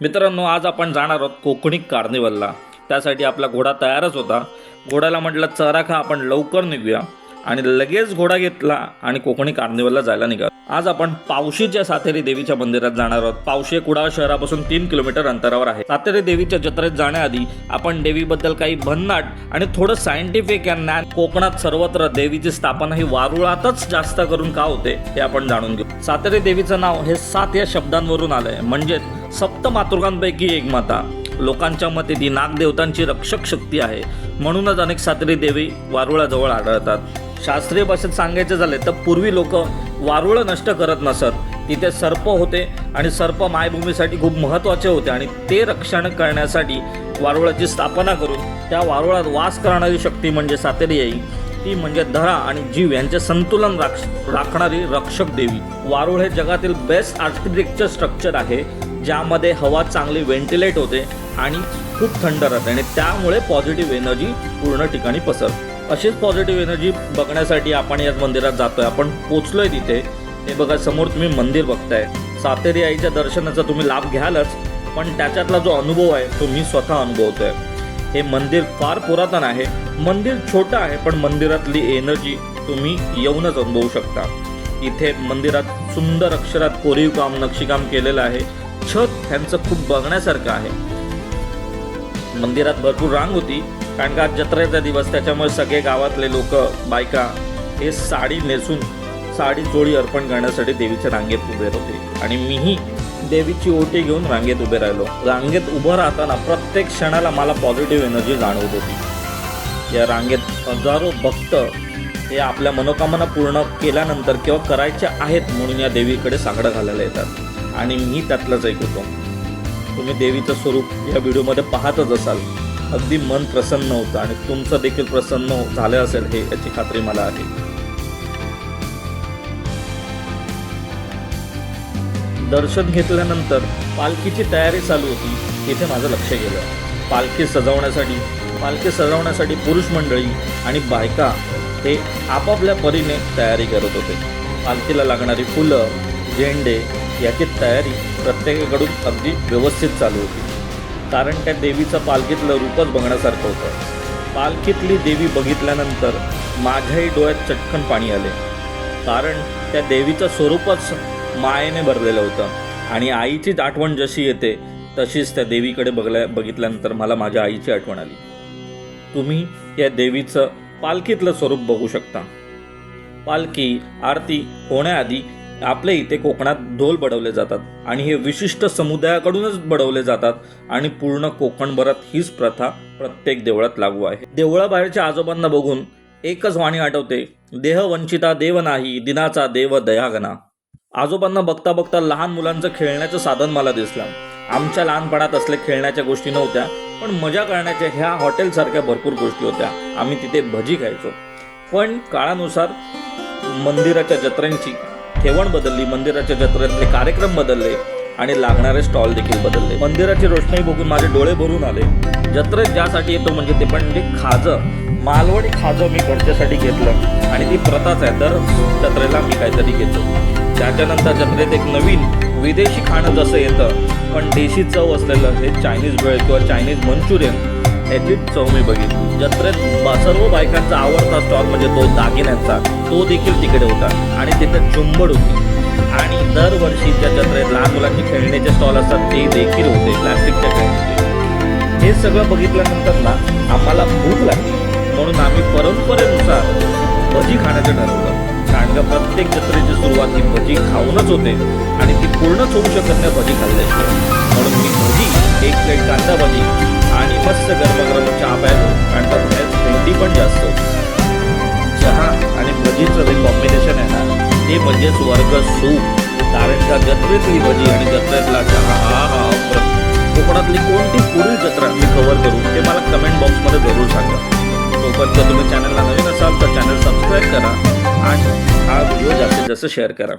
मित्रांनो आज आपण जाणार आहोत कोकणी कार्निवलला. त्यासाठी आपला घोडा तयारच होता. घोड्याला म्हटलं चरा खा आपण लवकर निघूया. आणि लगेच घोडा घेतला आणि कोकणी कार्निवलला जायला निघा आज आपण पावशीच्या सातेरी देवीच्या मंदिरात जाणार आहोत. पावशी कुडाळ शहरापासून तीन किलोमीटर अंतरावर आहे. सातेरी देवीच्या जत्रेत जाण्याआधी आपण देवीबद्दल काही भन्नाट आणि थोडं सायंटिफिक या ज्ञान कोकणात सर्वत्र देवीची स्थापना ही वारुळातच जास्त करून का होते हे आपण जाणून घेऊ. सातेरी देवीचं नाव हे सात या शब्दांवरून आलंय. म्हणजे सप्त मातृकांपैकी एक माता. लोकांच्या मते ती नागदेवतांची रक्षक शक्ती आहे. म्हणूनच अनेक सातरी देवी वारुळाजवळ आढळतात. शास्त्रीय भाषेत सांगायचे झाले तर पूर्वी लोक वारुळं नष्ट करत नसत. तिथे सर्प होते आणि सर्प मायभूमीसाठी खूप महत्त्वाचे होते आणि ते रक्षण करण्यासाठी वारुळाची स्थापना करून त्या वारुळात वास करणारी शक्ती म्हणजे सातेरी आई. ती म्हणजे धरा आणि जीव यांचे संतुलन राख राखणारी रक्षक देवी. वारुळ हे जगातील बेस्ट आर्किटेक्चर स्ट्रक्चर आहे. ज्यामध्ये हवा चांगली व्हेंटिलेट होते आणि खूप थंड राहते आणि त्यामुळे पॉझिटिव्ह एनर्जी पूर्ण ठिकाणी पसरते. अशीच पॉझिटिव्ह एनर्जी बघण्यासाठी आपण याच मंदिरात जातोय. आपण पोचलोय तिथे. हे बघा समोर तुम्ही मंदिर बघताय. सातेरी आईच्या दर्शनाचा तुम्ही लाभ घ्यालच पण त्याच्यातला जो अनुभव आहे तो मी स्वतः अनुभवतोय. हे मंदिर फार पुरातन आहे. मंदिर छोटं आहे पण मंदिरातली एनर्जी तुम्ही येऊनच अनुभवू शकता. इथे मंदिरात सुंदर अक्षरात कोरीव काम नक्षीकाम केलेलं आहे. छत ह्यांचं खूप बघण्यासारखं आहे. मंदिरात भरपूर रांग होती. कारण का आज जत्रेचा दिवस त्याच्यामुळे सगळे गावातले लोक बायका हे साडी नेसून साडी चोळी अर्पण करण्यासाठी देवीच्या रांगेत उभे होते. आणि मीही देवीची ओटी घेऊन रांगेत उभे राहिलो. रांगेत उभं राहताना प्रत्येक क्षणाला मला पॉझिटिव्ह एनर्जी जाणवत होती. या रांगेत हजारो भक्त हे आपल्या मनोकामना पूर्ण केल्यानंतर किंवा करायच्या आहेत म्हणून या देवीकडे साकडं घालायला येतात. आणि मी त्यातलंच एक होतो. तुम्ही देवीचं स्वरूप या व्हिडिओमध्ये पाहतच असाल. अगदी मन प्रसन्न होतं आणि तुमचं देखील प्रसन्न झालं असेल हे याची खात्री मला आहे. दर्शन घेतल्यानंतर पालखीची तयारी चालू होती. तिथे माझं लक्ष गेलं. पालखी सजवण्यासाठी पालखी सजवण्यासाठी पुरुष मंडळी आणि बायका हे आपापल्या परीने तयारी करत होते. पालखीला लागणारी फुलं झेंडे याची तयारी प्रत्येकाकडून अगदी व्यवस्थित चालू होती. कारण त्या देवीचं पालखीतलं रूपच बघण्यासारखं होतं. पालखीतली देवी बघितल्यानंतर माझ्याही डोळ्यात चटकन पाणी आले. कारण त्या देवीचं स्वरूपच मायेने भरलेलं होतं. आणि आईचीच आठवण जशी येते तशीच त्या देवीकडे बघल्या बघितल्यानंतर मला माझ्या आईची आठवण आली. तुम्ही या देवीचं पालखीतलं स्वरूप बघू शकता. पालखी आरती होण्याआधी आपल्या इथे कोकणात ढोल बडवले जातात आणि हे विशिष्ट समुदायाकडूनच बडवले जातात आणि पूर्ण कोकणभरात हीच प्रथा प्रत्येक देवळात लागू आहे. देवळाबाहेरच्या आजोबांना बघून एकच वाणी आठवते देह वंचिता देव नाही दिनाचा देव दयागना आजोबांना बघता बघता लहान मुलांचं खेळण्याचं साधन मला दिसलं. आमच्या लहानपणात असले खेळण्याच्या गोष्टी नव्हत्या पण मजा करण्याच्या ह्या हॉटेलसारख्या भरपूर गोष्टी होत्या. आम्ही तिथे भजी खायचो. पण काळानुसार मंदिराच्या जत्रांची ठेवण बदलली मंदिराच्या जत्रेतले कार्यक्रम बदलले आणि लागणारे स्टॉल देखील बदलले. मंदिराची रोषणाई बघून माझे डोळे भरून आले. जत्रेत ज्यासाठी येतो म्हणजे ते पण म्हणजे खाजं. मालवणी खाजं मी घरच्यासाठी घेतलं आणि ती प्रथाच आहे. तर जत्रेला मी काहीतरी घेतो. त्याच्यानंतर जत्रेत एक नवीन विदेशी खाणं जसं येतं पण देशी चव असलेलं हे चायनीज भेळ किंवा चायनीज मंचुरियन याची चव मी बघितली. जत्रेत सर्व बायकांचा आवडता स्टॉल म्हणजे तो दागिन्यांचा. तो देखील तिकडे होता. आणि तिथे चुंबड होती. आणि दरवर्षीच्या जत्रेत लहान मुलांची खेळण्याचे स्टॉल असतात ते देखील होते. प्लास्टिकच्या खेळण्याचे. हे सगळं बघितल्यानंतर ना आम्हाला भूक लागली. म्हणून आम्ही परंपरेनुसार भजी खाण्याचं ठरवलं. कारण का प्रत्येक जत्रेची सुरुवात ही भजी खाऊनच होते. आणि ती पूर्णच होऊ शकत नाही भजी खाल्ल्याशिवाय. म्हणून मी भजी एक प्लेट कांदा भजी मस्त गरमागरम चहा प्यायलो कारण का बाहेर थंडी पण जास्त चहा आणि भजीचं जे कॉम्बिनेशन आहे ना ते म्हणजे स्वर्ग सूप. कारण का जत्रेतली भजी आणि जत्रेतला चहा हा हा कोकणातली कोणती पुढील जत्रा मी कव्हर करू ते मला कमेंट बॉक्समध्ये जरूर सांगा. तोपर्यंत तुम्ही चॅनलला नवीन असाल तर चॅनल सबस्क्राईब करा आणि हा व्हिडिओ जास्तीत जास्त शेअर करा.